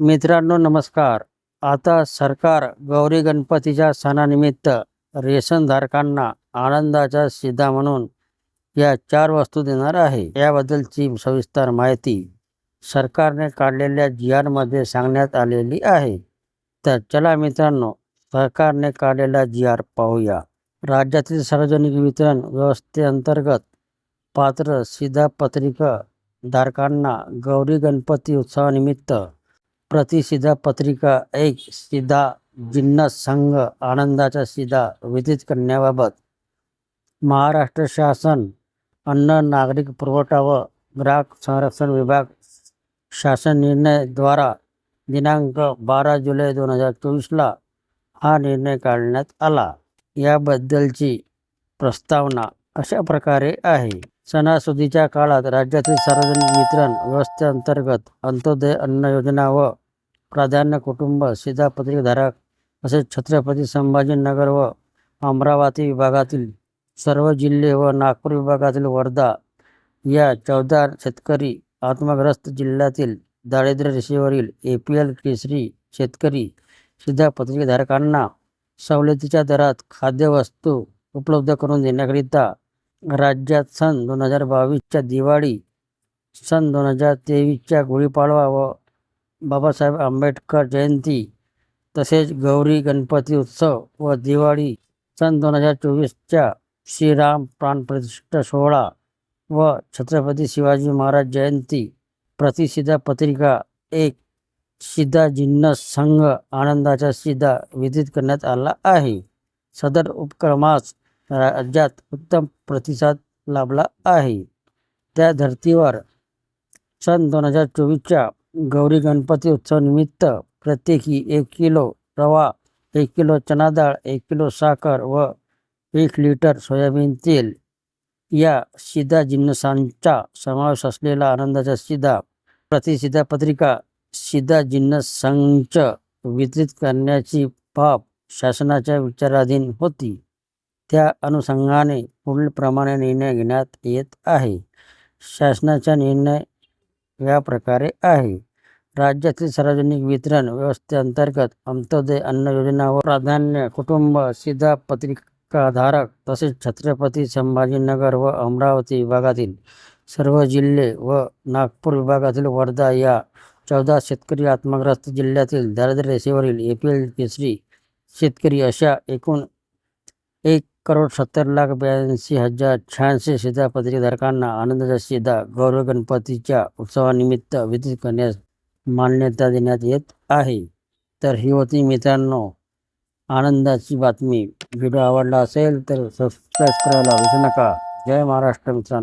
मित्रांनो नमस्कार. आता सरकार गौरी गणपतीच्या सणानिमित्त रेशनधारकांना आनंदाचा सिद्धा म्हणून या चार वस्तू देणार आहे. याबद्दलची सविस्तर माहिती सरकारने काढलेल्या जी आरमध्ये सांगण्यात आलेली आहे. तर चला मित्रांनो सरकारने काढलेला जी आर पाहूया. राज्यातील सार्वजनिक वितरण व्यवस्थेअंतर्गत पात्र शिधापत्रिका धारकांना गौरी गणपती उत्सवानिमित्त प्रतिशिधा पत्रिका एक शिधा जिन्नस संघ आनंदाचा शिधा वितरित करण्याबाबत महाराष्ट्र शासन अन्न नागरिक पुरवठा व ग्राहक संरक्षण विभाग शासन निर्णयद्वारा दिनांक बारा जुलै दोन हजार चोवीसला हा निर्णय काढण्यात आला. याबद्दलची प्रस्तावना अशा प्रकारे आहे. सणासुदीच्या काळात राज्यातील सार्वजनिक वितरण व्यवस्थेअंतर्गत अंत्योदय अन्न योजना व प्राधान्य कुटुंब शिधापत्रिकाधारक तसेच छत्रपती संभाजीनगर व अमरावती विभागातील सर्व जिल्हे व नागपूर विभागातील वर्धा या चौदा शेतकरी आत्मग्रस्त जिल्ह्यातील दारिद्र्य रेषेवरील ए पी एल केसरी शेतकरी शिधापत्रिकाधारकांना सवलतीच्या दरात खाद्यवस्तू उपलब्ध करून देण्याकरिता राज्यात सन दोन हजार बावीसच्या दिवाळी सन दोन हजार तेवीसच्या गुढीपाडवा व बाबासाहेब आंबेडकर जयंती तसेच गौरी गणपती उत्सव व दिवाळी सन दोन हजार चोवीसच्या श्रीराम प्राणप्रतिष्ठा सोहळा व छत्रपती शिवाजी महाराज जयंती प्रतिसिद्धा पत्रिका एक शिधा जिन्नस संघ आनंदाचा शिधा विदित करण्यात आला आहे. सदर उपक्रमास राज्यात उत्तम प्रतिसाद लाभला आहे. त्या धर्तीवर सन दोन हजार चोवीसच्या गौरी गणपती उत्सवानिमित्त प्रत्येकी एक किलो रवा एक किलो चना डाळ एक किलो साखर व एक लिटर सोयाबीन तेल. या शिधा जिन्नसांचा समावेश असलेला आनंदाचा शिधा प्रतिशिधा पत्रिका शिधा जिन्नसांच वितरित करण्याची बाब शासनाच्या विचाराधीन होती. त्या अनुषंगाने पुढीलप्रमाणे निर्णय घेण्यात येत आहे. शासनाचा निर्णय या प्रकारे आहे. राज्यातील सार्वजनिक वितरण व्यवस्थेअंतर्गत अंत्योदय अन्न योजना व प्राधान्य कुटुंब सीधा पत्रिकाधारक तसेच छत्रपती संभाजीनगर व अमरावती विभागातील सर्व जिल्हे व नागपूर विभागातील वर्धा या चौदा शेतकरी आत्मग्रस्त जिल्ह्यातील दारिद्र्य रेषेवरील ए पी एल केसरी शेतकरी अशा एकूण एक करोड सत्तर लाख ब्याऐंशी हजार शहाऐंशी शिधापत्रिकाधारकांना आनंदाचा सीधा गौरव गणपतीच्या उत्सवानिमित्त वितरित करण्यास मान्यता देण्यात येत आहे. तर ही होती मित्रांनो आनंदाची बातमी. व्हिडिओ आवडला असेल तर सबस्क्राईब करायला विसरू नका. जय महाराष्ट्र मित्रांनो.